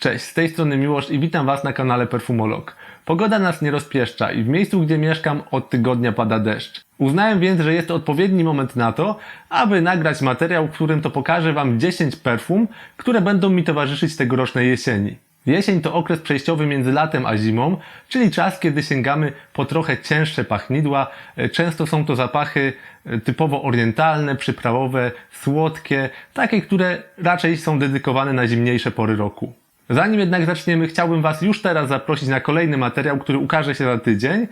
Cześć, z tej strony Miłosz i witam Was na kanale Perfumolog. Pogoda nas nie rozpieszcza i w miejscu, gdzie mieszkam, od tygodnia pada deszcz. Uznałem więc, że jest to odpowiedni moment na to, aby nagrać materiał, w którym to pokażę Wam 10 perfum, które będą mi towarzyszyć tegorocznej jesieni. Jesień to okres przejściowy między latem a zimą, czyli czas, kiedy sięgamy po trochę cięższe pachnidła. Często są to zapachy e, typowo orientalne, przyprawowe, słodkie, takie, które raczej są dedykowane na zimniejsze pory roku. Zanim jednak zaczniemy, chciałbym Was już teraz zaprosić na kolejny materiał, który ukaże się za tydzień.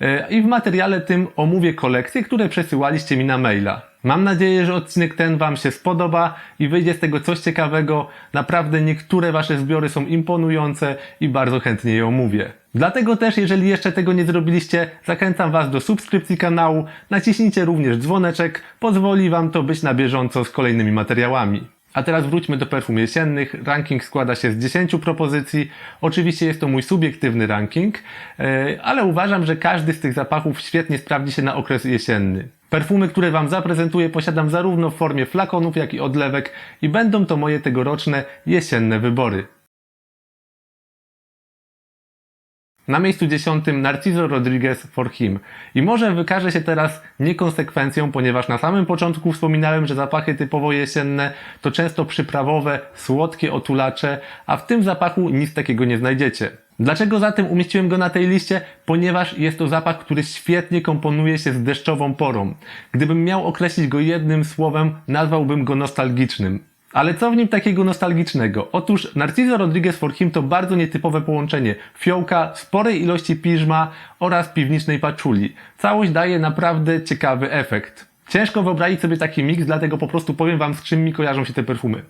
E, I w materiale tym omówię kolekcje, które przesyłaliście mi na maila. Mam nadzieję, że odcinek ten Wam się spodoba i wyjdzie z tego coś ciekawego. Naprawdę niektóre Wasze zbiory są imponujące i bardzo chętnie je omówię. Dlatego też, jeżeli jeszcze tego nie zrobiliście, zachęcam Was do subskrypcji kanału. Naciśnijcie również dzwoneczek, pozwoli Wam to być na bieżąco z kolejnymi materiałami. A teraz wróćmy do perfum jesiennych. Ranking składa się z 10 propozycji. Oczywiście jest to mój subiektywny ranking, e, ale uważam, że każdy z tych zapachów świetnie sprawdzi się na okres jesienny. Perfumy, które Wam zaprezentuję, posiadam zarówno w formie flakonów, jak i odlewek i będą to moje tegoroczne jesienne wybory. Na miejscu dziesiątym Narciso Rodriguez for Him. I może wykaże się teraz niekonsekwencją, ponieważ na samym początku wspominałem, że zapachy typowo jesienne to często przyprawowe, słodkie otulacze, a w tym zapachu nic takiego nie znajdziecie. Dlaczego zatem umieściłem go na tej liście? Ponieważ jest to zapach, który świetnie komponuje się z deszczową porą. Gdybym miał określić go jednym słowem, nazwałbym go nostalgicznym. Ale co w nim takiego nostalgicznego? Otóż Narciso Rodriguez for Him to bardzo nietypowe połączenie fiołka, sporej ilości piżma oraz piwnicznej paczuli. Całość daje naprawdę ciekawy efekt. Ciężko wyobrazić sobie taki miks, dlatego po prostu powiem Wam, z czym mi kojarzą się te perfumy.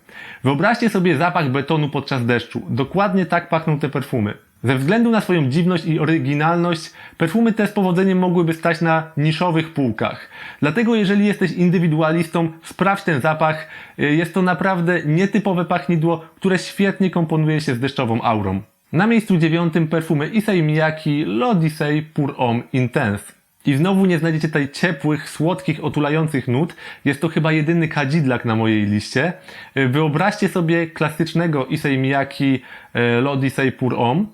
Wyobraźcie sobie zapach betonu podczas deszczu. Dokładnie tak pachną te perfumy. Ze względu na swoją dziwność i oryginalność, perfumy te z powodzeniem mogłyby stać na niszowych półkach. Dlatego jeżeli jesteś indywidualistą, sprawdź ten zapach. Jest to naprawdę nietypowe pachnidło, które świetnie komponuje się z deszczową aurą. Na miejscu dziewiątym perfumy Issey Miyake L'Odyssey Pour Homme Intense. I znowu nie znajdziecie tutaj ciepłych, słodkich, otulających nut. Jest to chyba jedyny kadzidlak na mojej liście. Y, Wyobraźcie sobie klasycznego Issey Miyake y, L'Odyssey Pour Homme,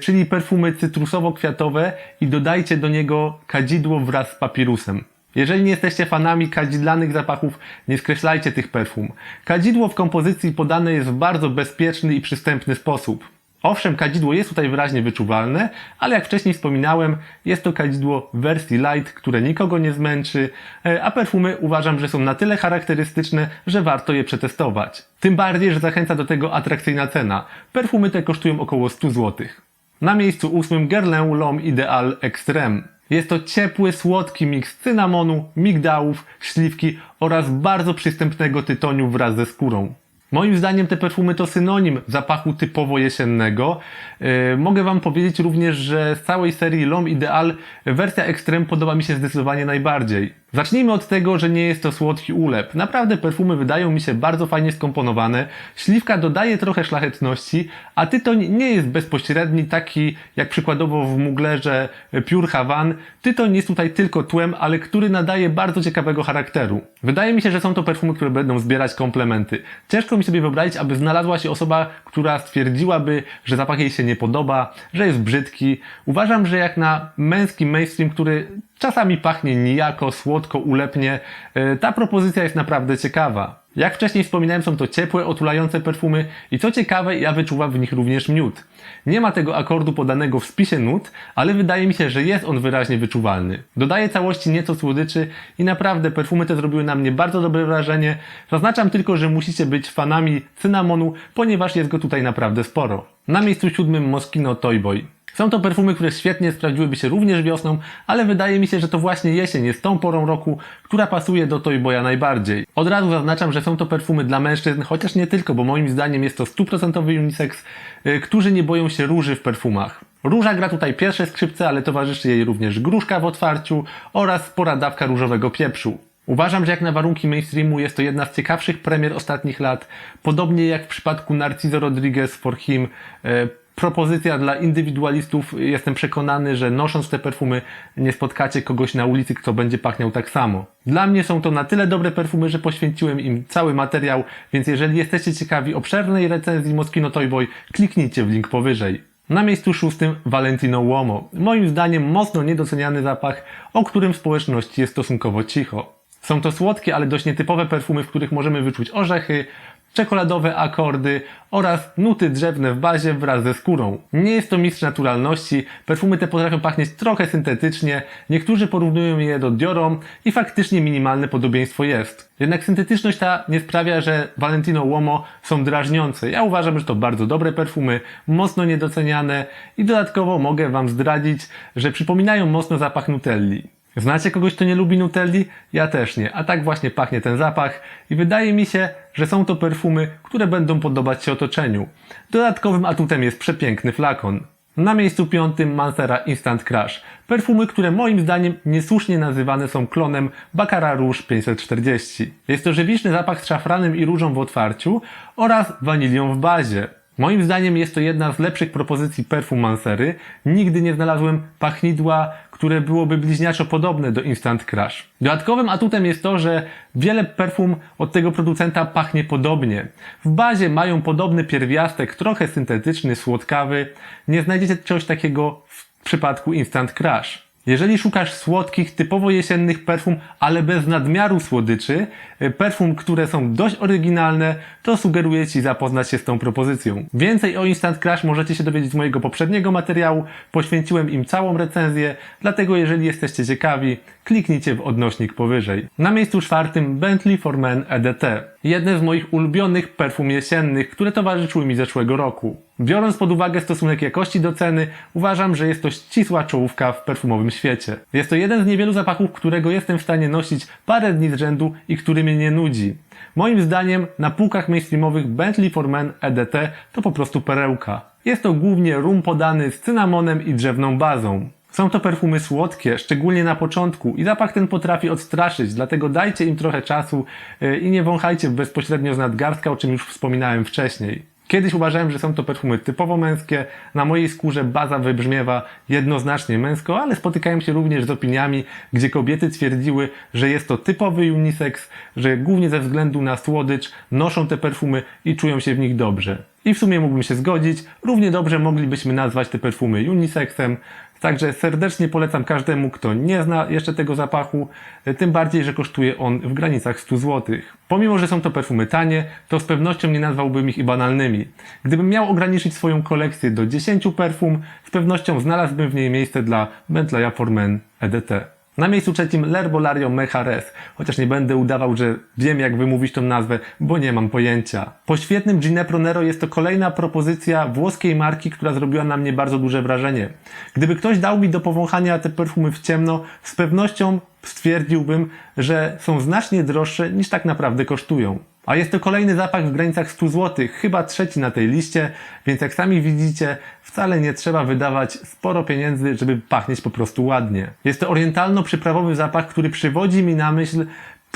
czyli perfumy cytrusowo-kwiatowe i dodajcie do niego kadzidło wraz z papirusem. Jeżeli nie jesteście fanami kadzidlanych zapachów, nie skreślajcie tych perfum. Kadzidło w kompozycji podane jest w bardzo bezpieczny i przystępny sposób. Owszem, kadzidło jest tutaj wyraźnie wyczuwalne, ale jak wcześniej wspominałem, jest to kadzidło w wersji light, które nikogo nie zmęczy, e, a perfumy uważam, że są na tyle charakterystyczne, że warto je przetestować. Tym bardziej, że zachęca do tego atrakcyjna cena. Perfumy te kosztują około 100 zł. Na miejscu ósmym Guerlain L'Homme Ideal Extreme. Jest to ciepły, słodki miks cynamonu, migdałów, śliwki oraz bardzo przystępnego tytoniu wraz ze skórą. Moim zdaniem te perfumy to synonim zapachu typowo jesiennego. Yy, mogę Wam powiedzieć również, że z całej serii L'Homme Ideal wersja Extreme podoba mi się zdecydowanie najbardziej. Zacznijmy od tego, że nie jest to słodki ulep. Naprawdę perfumy wydają mi się bardzo fajnie skomponowane. Śliwka dodaje trochę szlachetności, a tytoń nie jest bezpośredni, taki jak przykładowo w Muglerze Pure Havan. Tytoń jest tutaj tylko tłem, ale który nadaje bardzo ciekawego charakteru. Wydaje mi się, że są to perfumy, które będą zbierać komplementy. Ciężko mi sobie wyobrazić, aby znalazła się osoba, która stwierdziłaby, że zapach jej się nie podoba, że jest brzydki. Uważam, że jak na męski mainstream, który czasami pachnie nijako, słodko, ulepnie, yy, ta propozycja jest naprawdę ciekawa. Jak wcześniej wspominałem, są to ciepłe, otulające perfumy i co ciekawe, ja wyczuwam w nich również miód. Nie ma tego akordu podanego w spisie nut, ale wydaje mi się, że jest on wyraźnie wyczuwalny. Dodaje całości nieco słodyczy i naprawdę perfumy te zrobiły na mnie bardzo dobre wrażenie. Zaznaczam tylko, że musicie być fanami cynamonu, ponieważ jest go tutaj naprawdę sporo. Na miejscu siódmym Moschino Toy Boy. Są to perfumy, które świetnie sprawdziłyby się również wiosną, ale wydaje mi się, że to właśnie jesień jest tą porą roku, która pasuje do Toy Boya najbardziej. Od razu zaznaczam, że są to perfumy dla mężczyzn, chociaż nie tylko, bo moim zdaniem jest to stuprocentowy unisex, yy, którzy nie boją się róży w perfumach. Róża gra tutaj pierwsze skrzypce, ale towarzyszy jej również gruszka w otwarciu oraz spora dawka różowego pieprzu. Uważam, że jak na warunki mainstreamu jest to jedna z ciekawszych premier ostatnich lat. Podobnie jak w przypadku Narciso Rodriguez for Him, e, propozycja dla indywidualistów. Jestem przekonany, że nosząc te perfumy nie spotkacie kogoś na ulicy, kto będzie pachniał tak samo. Dla mnie są to na tyle dobre perfumy, że poświęciłem im cały materiał, więc jeżeli jesteście ciekawi obszernej recenzji Moschino Toy Boy, kliknijcie w link powyżej. Na miejscu szóstym Valentino Uomo. Moim zdaniem mocno niedoceniany zapach, o którym w społeczności jest stosunkowo cicho. Są to słodkie, ale dość nietypowe perfumy, w których możemy wyczuć orzechy, czekoladowe akordy oraz nuty drzewne w bazie wraz ze skórą. Nie jest to mistrz naturalności, perfumy te potrafią pachnieć trochę syntetycznie, niektórzy porównują je do Diorą i faktycznie minimalne podobieństwo jest. Jednak syntetyczność ta nie sprawia, że Valentino Uomo są drażniące. Ja uważam, że to bardzo dobre perfumy, mocno niedoceniane i dodatkowo mogę Wam zdradzić, że przypominają mocno zapach Nutelli. Znacie kogoś, kto nie lubi Nutelli? Ja też nie, a tak właśnie pachnie ten zapach i wydaje mi się, że są to perfumy, które będą podobać się otoczeniu. Dodatkowym atutem jest przepiękny flakon. Na miejscu piątym Mansera Instant Crush. Perfumy, które moim zdaniem niesłusznie nazywane są klonem Baccarat Rouge 540. Jest to żywiczny zapach z szafranem i różą w otwarciu oraz wanilią w bazie. Moim zdaniem jest to jedna z lepszych propozycji perfum Mansery. Nigdy nie znalazłem pachnidła, które byłoby bliźniaczo podobne do Instant Crush. Dodatkowym atutem jest to, że wiele perfum od tego producenta pachnie podobnie. W bazie mają podobny pierwiastek, trochę syntetyczny, słodkawy. Nie znajdziecie czegoś takiego w przypadku Instant Crush. Jeżeli szukasz słodkich, typowo jesiennych perfum, ale bez nadmiaru słodyczy, y, perfum, które są dość oryginalne, to sugeruję Ci zapoznać się z tą propozycją. Więcej o Instant Crush możecie się dowiedzieć z mojego poprzedniego materiału, poświęciłem im całą recenzję, dlatego jeżeli jesteście ciekawi, kliknijcie w odnośnik powyżej. Na miejscu czwartym Bentley for Men EDT. Jedne z moich ulubionych perfum jesiennych, które towarzyszyły mi zeszłego roku. Biorąc pod uwagę stosunek jakości do ceny, uważam, że jest to ścisła czołówka w perfumowym świecie. Jest to jeden z niewielu zapachów, którego jestem w stanie nosić parę dni z rzędu i który mnie nie nudzi. Moim zdaniem na półkach mainstreamowych Bentley for Men EDT to po prostu perełka. Jest to głównie rum podany z cynamonem i drzewną bazą. Są to perfumy słodkie, szczególnie na początku i zapach ten potrafi odstraszyć, dlatego dajcie im trochę czasu yy, i nie wąchajcie bezpośrednio z nadgarstka, o czym już wspominałem wcześniej. Kiedyś uważałem, że są to perfumy typowo męskie. Na mojej skórze baza wybrzmiewa jednoznacznie męsko, ale spotykałem się również z opiniami, gdzie kobiety twierdziły, że jest to typowy unisex, że głównie ze względu na słodycz noszą te perfumy i czują się w nich dobrze. I w sumie mógłbym się zgodzić. Równie dobrze moglibyśmy nazwać te perfumy unisexem. Także serdecznie polecam każdemu, kto nie zna jeszcze tego zapachu, tym bardziej, że kosztuje on w granicach 100 zł. Pomimo, że są to perfumy tanie, to z pewnością nie nazwałbym ich i banalnymi. Gdybym miał ograniczyć swoją kolekcję do 10 perfum, z pewnością znalazłbym w niej miejsce dla Bentleya for Men EDT. Na miejscu trzecim L'Herbolario Mejares, chociaż nie będę udawał, że wiem jak wymówić tą nazwę, bo nie mam pojęcia. Po świetnym Ginepro Nero jest to kolejna propozycja włoskiej marki, która zrobiła na mnie bardzo duże wrażenie. Gdyby ktoś dał mi do powąchania te perfumy w ciemno, z pewnością stwierdziłbym, że są znacznie droższe niż tak naprawdę kosztują. A jest to kolejny zapach w granicach 100 zł, chyba trzeci na tej liście, więc jak sami widzicie, wcale nie trzeba wydawać sporo pieniędzy, żeby pachnieć po prostu ładnie. Jest to orientalno-przyprawowy zapach, który przywodzi mi na myśl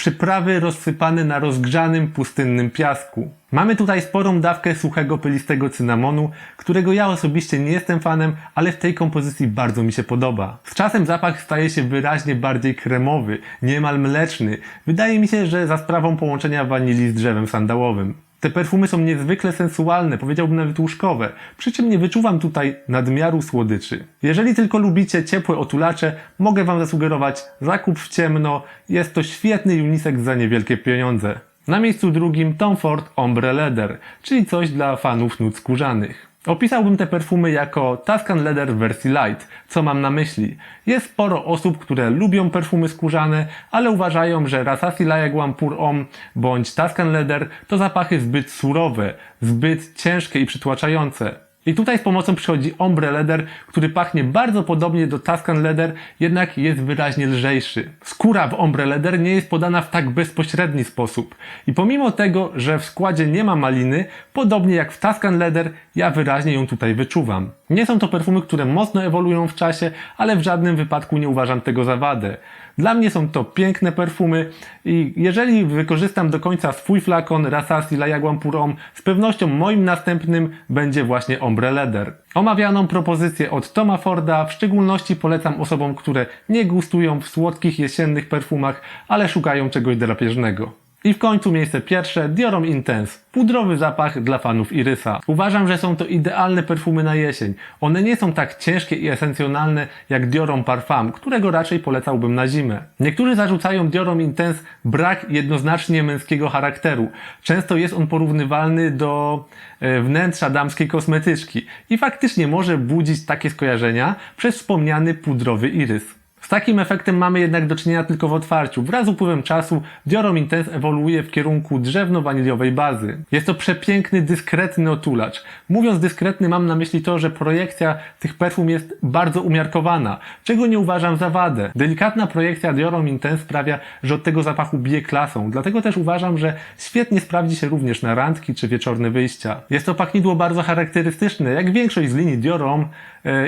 przyprawy rozsypane na rozgrzanym, pustynnym piasku. Mamy tutaj sporą dawkę suchego, pylistego cynamonu, którego ja osobiście nie jestem fanem, ale w tej kompozycji bardzo mi się podoba. Z czasem zapach staje się wyraźnie bardziej kremowy, niemal mleczny. Wydaje mi się, że za sprawą połączenia wanilii z drzewem sandałowym. Te perfumy są niezwykle sensualne, powiedziałbym nawet łóżkowe, przy czym nie wyczuwam tutaj nadmiaru słodyczy. Jeżeli tylko lubicie ciepłe otulacze, mogę Wam zasugerować zakup w ciemno. Jest to świetny unisex za niewielkie pieniądze. Na miejscu drugim Tom Ford Ombre Leather, czyli coś dla fanów nut skórzanych. Opisałbym te perfumy jako Tuscan Leather w wersji light. Co mam na myśli? Jest sporo osób, które lubią perfumy skórzane, ale uważają, że Rasasi Lajaguam Pur Homme bądź Tuscan Leather to zapachy zbyt surowe, zbyt ciężkie i przytłaczające. I tutaj z pomocą przychodzi Ombre Leather, który pachnie bardzo podobnie do Tuscan Leather, jednak jest wyraźnie lżejszy. Skóra w Ombre Leather nie jest podana w tak bezpośredni sposób. I pomimo tego, że w składzie nie ma maliny, podobnie jak w Tuscan Leather, ja wyraźnie ją tutaj wyczuwam. Nie są to perfumy, które mocno ewoluują w czasie, ale w żadnym wypadku nie uważam tego za wadę. Dla mnie są to piękne perfumy i jeżeli wykorzystam do końca swój flakon Rasasi La Jaguar Pour Homme, z pewnością moim następnym będzie właśnie Ombre Leather. Omawianą propozycję od Toma Forda w szczególności polecam osobom, które nie gustują w słodkich jesiennych perfumach, ale szukają czegoś drapieżnego. I w końcu miejsce pierwsze Diorom Intense. Pudrowy zapach dla fanów Irysa. Uważam, że są to idealne perfumy na jesień. One nie są tak ciężkie i esencjonalne jak Diorom Parfum, którego raczej polecałbym na zimę. Niektórzy zarzucają Diorom Intense brak jednoznacznie męskiego charakteru. Często jest on porównywalny do e, wnętrza damskiej kosmetyczki i faktycznie może budzić takie skojarzenia przez wspomniany pudrowy irys. Z takim efektem mamy jednak do czynienia tylko w otwarciu. Wraz z upływem czasu Diorom Intense ewoluuje w kierunku drzewno-waniliowej bazy. Jest to przepiękny, dyskretny otulacz. Mówiąc dyskretny mam na myśli to, że projekcja tych perfum jest bardzo umiarkowana, czego nie uważam za wadę. Delikatna projekcja Diorom Intense sprawia, że od tego zapachu bije klasą, dlatego też uważam, że świetnie sprawdzi się również na randki czy wieczorne wyjścia. Jest to pachnidło bardzo charakterystyczne, jak większość z linii Diorom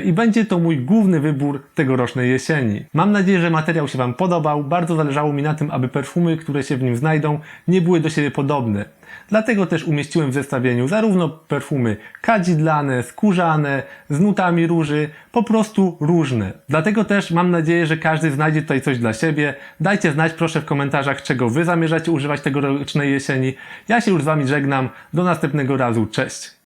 i będzie to mój główny wybór tegorocznej jesieni. Mam nadzieję, że materiał się Wam podobał. Bardzo zależało mi na tym, aby perfumy, które się w nim znajdą, nie były do siebie podobne. Dlatego też umieściłem w zestawieniu zarówno perfumy kadzidlane, skórzane, z nutami róży, po prostu różne. Dlatego też mam nadzieję, że każdy znajdzie tutaj coś dla siebie. Dajcie znać proszę w komentarzach, czego Wy zamierzacie używać tegorocznej jesieni. Ja się już z Wami żegnam. Do następnego razu. Cześć!